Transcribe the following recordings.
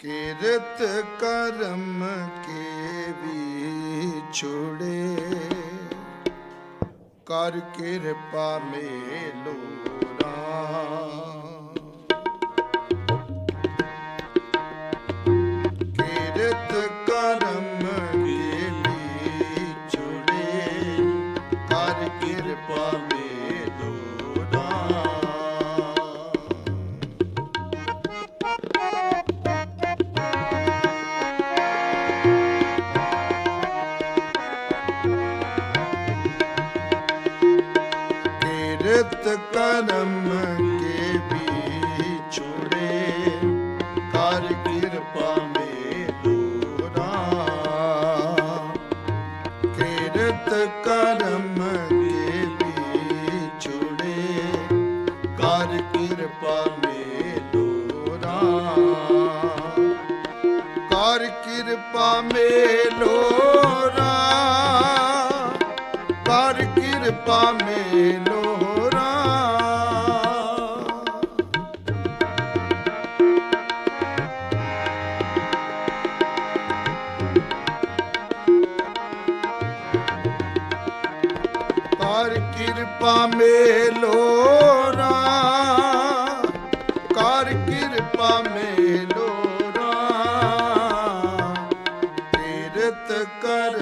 ਕਿਰਤ ਕਰਮ ਕੇ ਵੀ ਛੋੜੇ। ਕਰ ਕਿਰਪਾ ਮੇਲੋ ਲੋਰਾ ਪਰ ਕਿਰਪਾ ਮੇਲ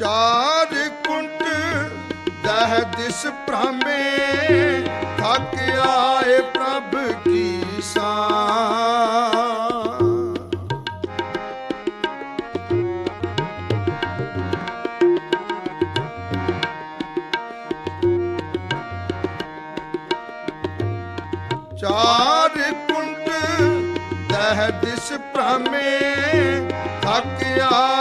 ਚਾਰ ਕੁੰਟ ਦਹ ਦਿਸ ਭ੍ਰਮੇ, ਥੱਕ ਆਏ ਪ੍ਰਭ ਕੀ ਚਾਰ ਕੁੰਟ ਦਹ ਦਿਸ ਭ੍ਰਮੇ, ਥੱਕ ਆਏ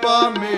pra.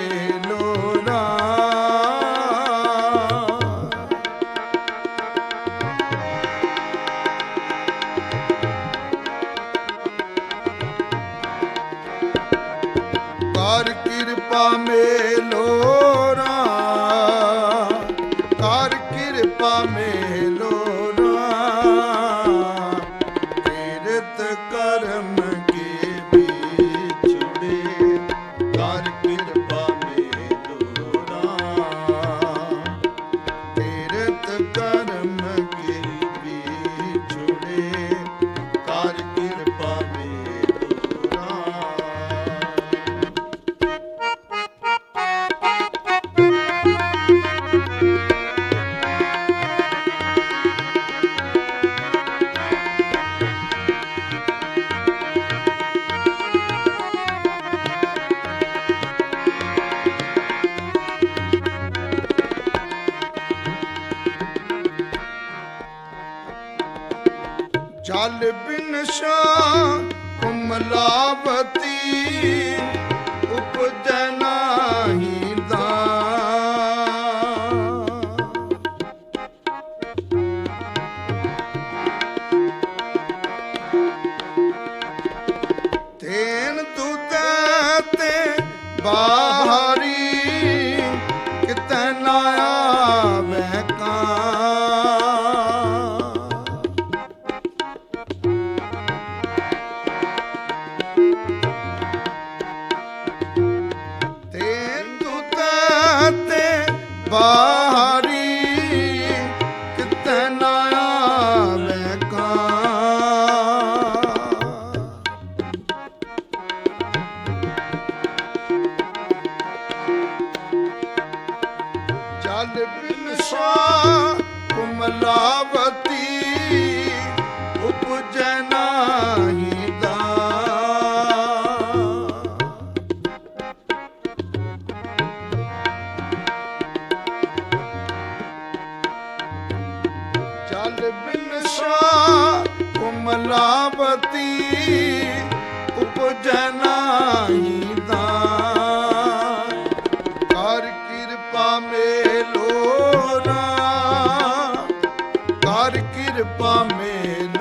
ਗਲ ਬਿਨ ਸ਼ਾ ਕੁਮਲਾਵਤੀ। ਕੁਮਲਾ ਕਰ ਕਿਰਪਾ ਮੇਰੀ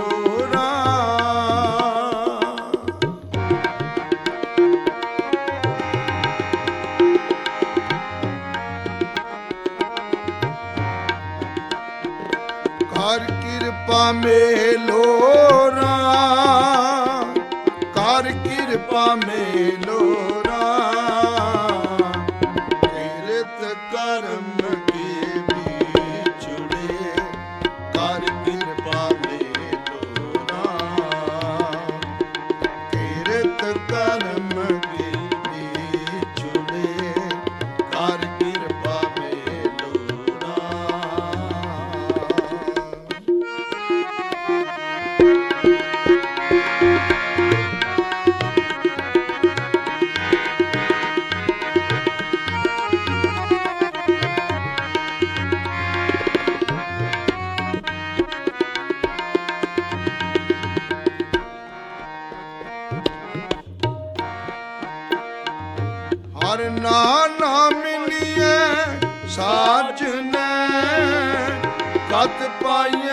ਕਰਨਾ ਨਾ ਮਿਲੀਏ ਸਾਜਨੇ। ਕਤ ਪਾਈ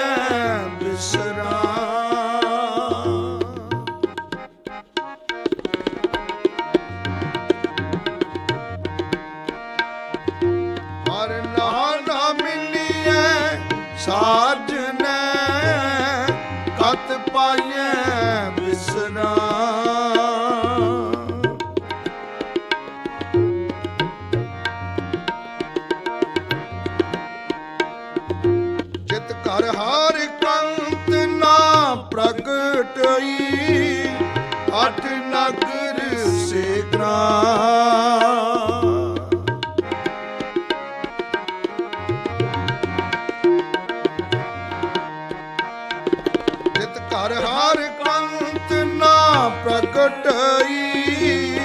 ਕਟਈ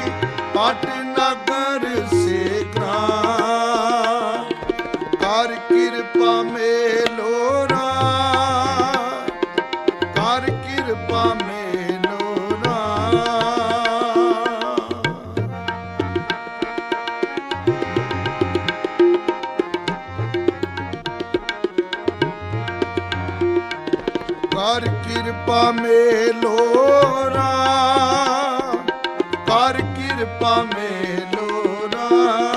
ਪਾਟ ਕਿਰਪਾ ਮੇਲੋ ਰਾ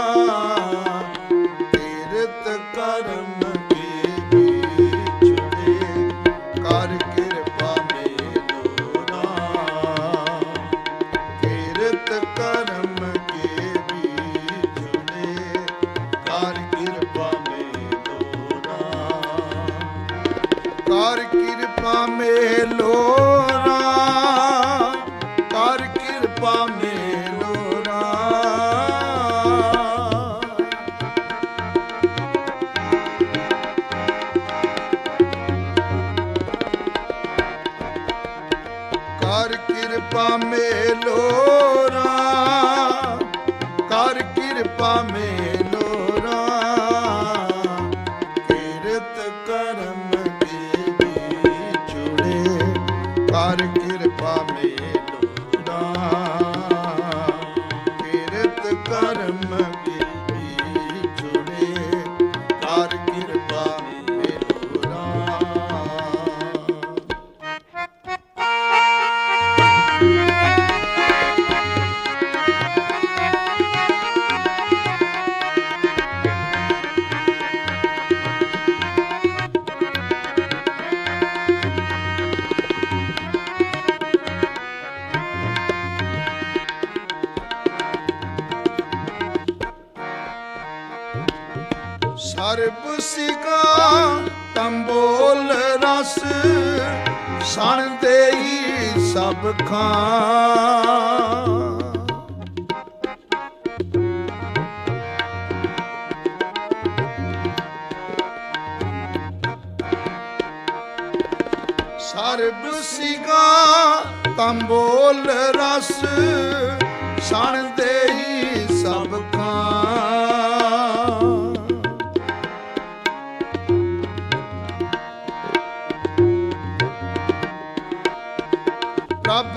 ਸਰਬ ਸਿਕਾ ਕੰਬੋਲ ਰਸ ਸਣ ਦੇਈ ਸਭ ਖਾਂ। ਸਰਬ ਸਿਗਾ ਕੰਬੋਲ ਰਸ ਸਣ ਦੇ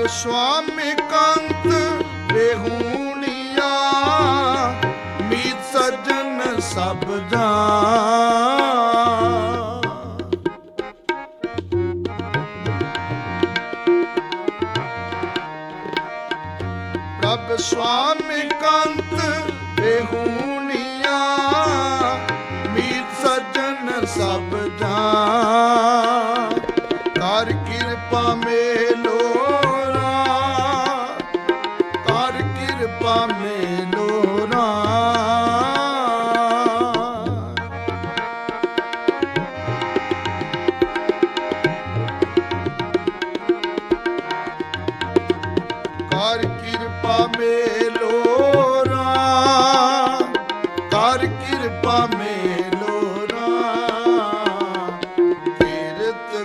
ਸੁਆਮੀ ਕੰਤ ਬੇਹੂਣੀਆਂ ਮੀਤ ਸਜਣ ਸਭ ਦਾ ਪ੍ਰਭ ਮੀਤ ਸਜਣ ਸਭ ਦਾ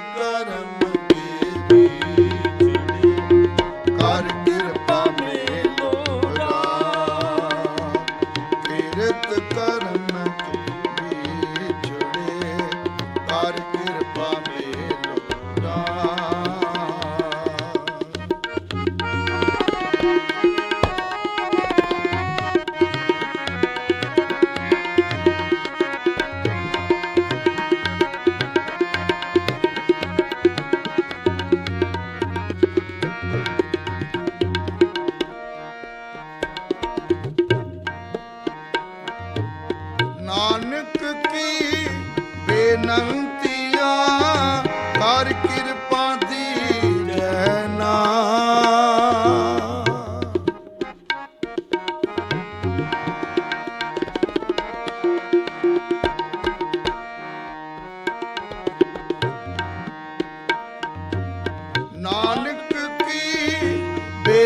gonna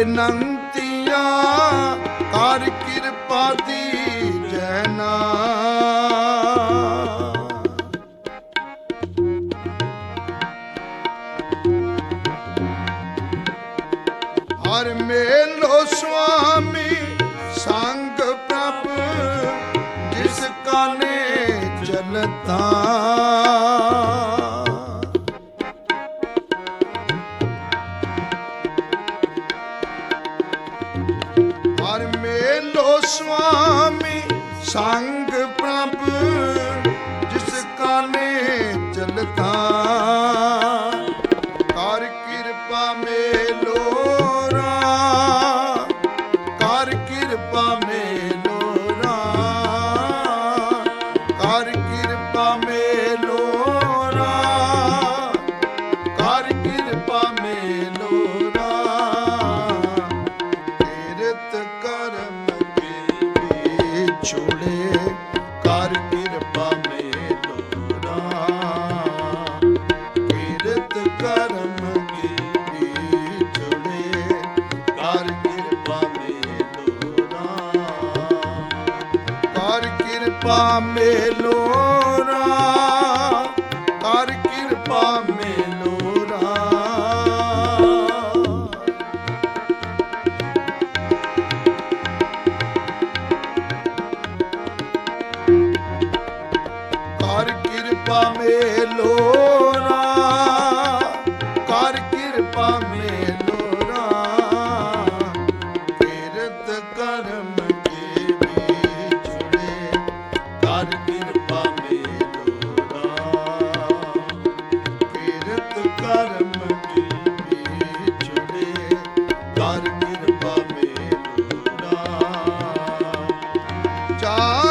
ਬੇਨੰਤੀਆਂ ਕਰ ਕਿਰਪਾ ਦੀ ਜੈ स्वामी सांग चार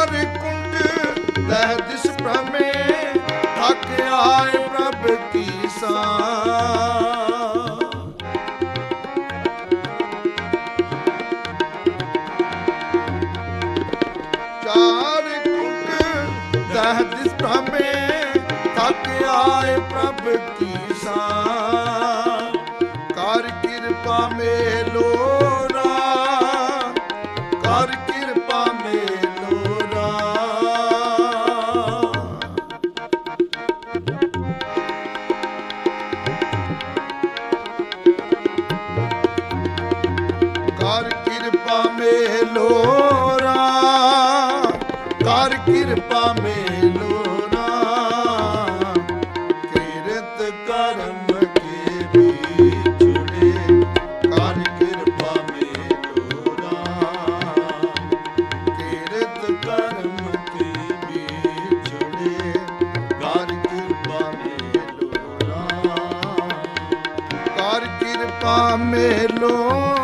ਕਿਰਪਾ ਮੇਲੋ ਨਾ ਕਿਰਤ ਕਰਮ ਕੇ ਵਿਛੜੇ ਕਰ ਕਿਰਪਾ ਮੇਲੋਰਾ ਕਿਰਤ ਕਰਮ ਕੇ ਵਿਛੜੇ ਕਰ ਕਿਰਪਾ ਮੇਲੋਰਾ ਕਰ ਕਿਰਪਾ ਮੇਲੋ